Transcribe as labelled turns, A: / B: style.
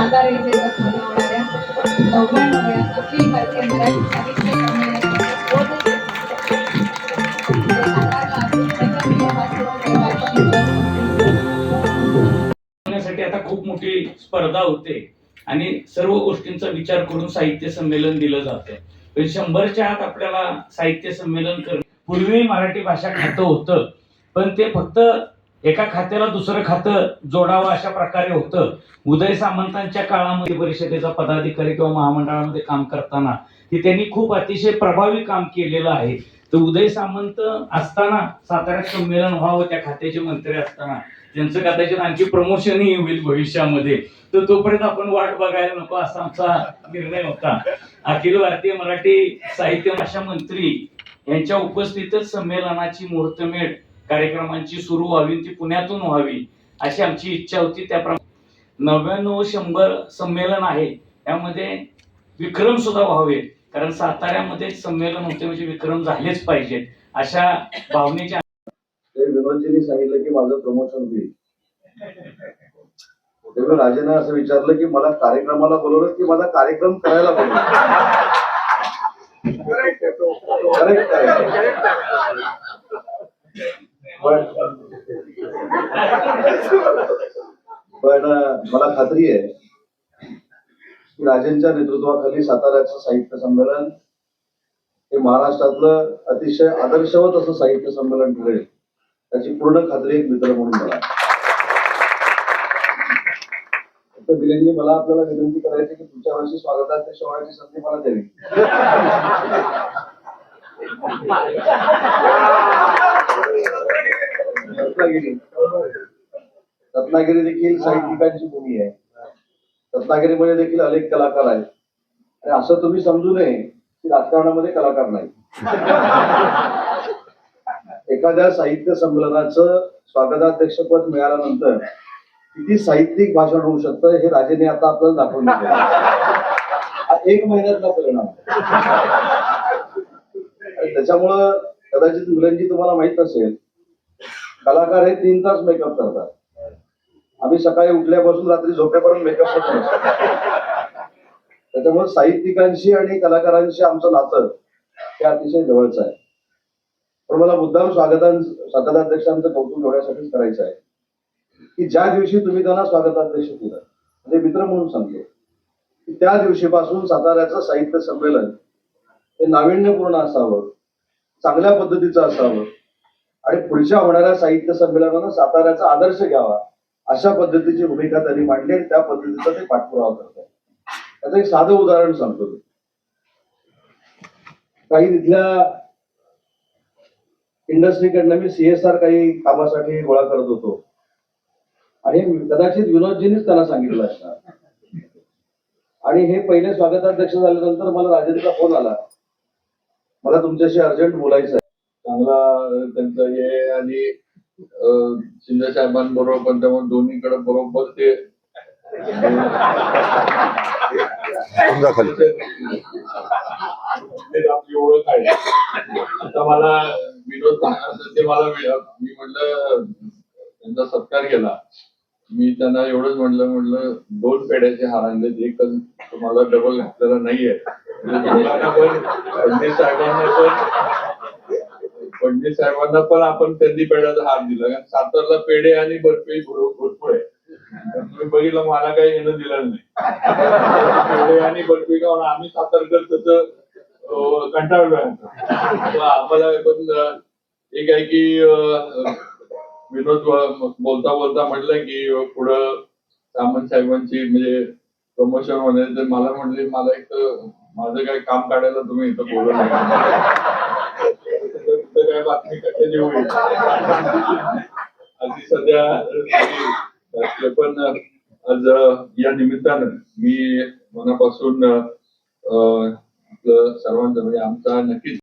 A: सातारा येथे अखिल भारतीय मराठी साहित्य
B: आता खूप मोठी स्पर्धा होते. आणि सर्व गोष्टींचा विचार करून साहित्य संमेलन दिलं जातं. म्हणजे शंभरच्या आत आपल्याला साहित्य संमेलन कर पूर्वी मराठी भाषा खातं होतं. पण ते फक्त एका खात्याला दुसरं खातं जोडावं अशा प्रकारे होतं. उदय सामंतांच्या काळामध्ये परिषदेचा पदाधिकारी किंवा महामंडळामध्ये काम करताना की त्यांनी खूप अतिशय प्रभावी काम केलेलं आहे. तर उदय सामंत असताना साताऱ्यात संमेलन व्हावं त्या खात्याचे मंत्री असताना त्यांचं कदाचित आणखी प्रमोशनही होईल भविष्यामध्ये. तर तोपर्यंत आपण वाट बघायला नको असा आमचा निर्णय होता. अखिल भारतीय मराठी साहित्य भाषा मंत्री यांच्या उपस्थितच संमेलनाची मुहूर्तमेढ कार्यक्रमांची सुरू व्हावी ती पुण्यातून व्हावी अशी आमची इच्छा होती. त्याप्रमाणे नव्याण्णव शंभर संमेलन आहे. त्यामध्ये विक्रम सुद्धा व्हावे कारण साताऱ्यामध्ये संमेलन होते म्हणजे विक्रम झालेच पाहिजेत अशा भावनेच्या
C: विनोदजींनी सांगितलं की माझं प्रमोशन होईल. राजेनं असं विचारलं की मला कार्यक्रमाला बोलवलं की माझा कार्यक्रम करायला बोलवलं Correct, correct. पण पण मला खात्री आहे की राजेंच्या नेतृत्वाखाली साताऱ्याचं साहित्य संमेलन हे महाराष्ट्रातलं अतिशय आदर्शवत असं साहित्य संमेलन ठरेल त्याची पूर्ण खात्री एक मित्र म्हणून मला बिलेनजी मला आपल्याला विनंती करायची की पुढच्या वर्षी स्वागताध्यक्ष होण्याची संधी मला द्यावी. रत्नागिरी रत्नागिरी देखील साहित्यिकांची भूमी आहे. रत्नागिरीमध्ये देखील अनेक कलाकार आहेत. आणि असं तुम्ही समजू नये की राजकारणामध्ये कलाकार नाही. एखाद्या साहित्य संमेलनाचं स्वागताध्यक्षपद मिळाल्यानंतर किती साहित्यिक भाषण होऊ शकतं हे राजेने आता आपल्याला दाखवून हा एक महिन्यातला परिणाम. त्याच्यामुळं कदाचित मुलांची तुम्हाला माहीत असेल कलाकार हे तीन तास मेकअप करतात. आम्ही सकाळी उठल्यापासून रात्री झोपेपर्यंत मेकअप करतो. त्याच्यामुळे साहित्यिकांशी आणि कलाकारांशी आमचं नातं हे अतिशय जवळचं आहे. पण मला मुद्दाम स्वागतां स्वागताध्यक्षांचं कौतुक एवढ्यासाठीच करायचं आहे. की ज्या दिवशी तुम्ही त्यांना स्वागताध्यक्ष केलं म्हणजे मित्र म्हणून सांगतो की त्या दिवशीपासून साताऱ्याचं साहित्य संमेलन हे नाविन्यपूर्ण असावं चांगल्या पद्धतीचं असावं आणि पुढच्या होणाऱ्या साहित्य संमेलनानं साताऱ्याचा आदर्श घ्यावा अशा पद्धतीची भूमिका त्यांनी मांडली आणि त्या पद्धतीचा ते पाठपुरावा करतात त्याचं एक साधं उदाहरण सांगतो मी. काही तिथल्या इंडस्ट्रीकडनं मी सीएसआर काही कामासाठी गोळा करत होतो. आणि कदाचित विनोदजींनीच त्यांना सांगितलं असणार. आणि हे पहिले स्वागताध्यक्ष झाल्यानंतर मला राजेंद्रचा फोन आला. मला तुमच्याशी अर्जंट बोलायचं आहे.
D: चांगला त्यांचं हे आणि शिंदे साहेबांबरोबर पण त्यामुळे दोन्हीकडे बरोबर ते
E: समजा खाली.
D: ते आपली ओळख आहे. आता मला विनोद सांगणार ते मला मी म्हटलं त्यांचा सत्कार केला. मी त्यांना एवढंच म्हटलं म्हटलं दोन पेढ्याचे हार आणले एकच तुम्हाला डबल घातलेला नाहीये. म्हणजे साहेबांना पण फडणवीस साहेबांना पण आपण त्यांनी पेढ्याचा हार दिला. कारण सातारला पेढे आणि बर्फी भरपूर आहे. तुम्ही बघितलं मला काही येणं दिलं नाही. पेढे आणि बर्फी खाऊन आम्ही सातारकर तसं कंटाळलो कंटाळलोय आम्हाला पण एक आहे की विनोद बोलता बोलता म्हटलं की पुढं सामंत साहेबांची म्हणजे प्रमोशन होणे तर मला म्हटले मला एक माझं काही काम काढायला तुम्ही इथं बोलू नका. इथं काय बातमी कशाची होईल अगदी सध्या पण आज या निमित्तानं मी मनापासून सर्वांचा सर्वांचं म्हणजे आमचा नक्कीच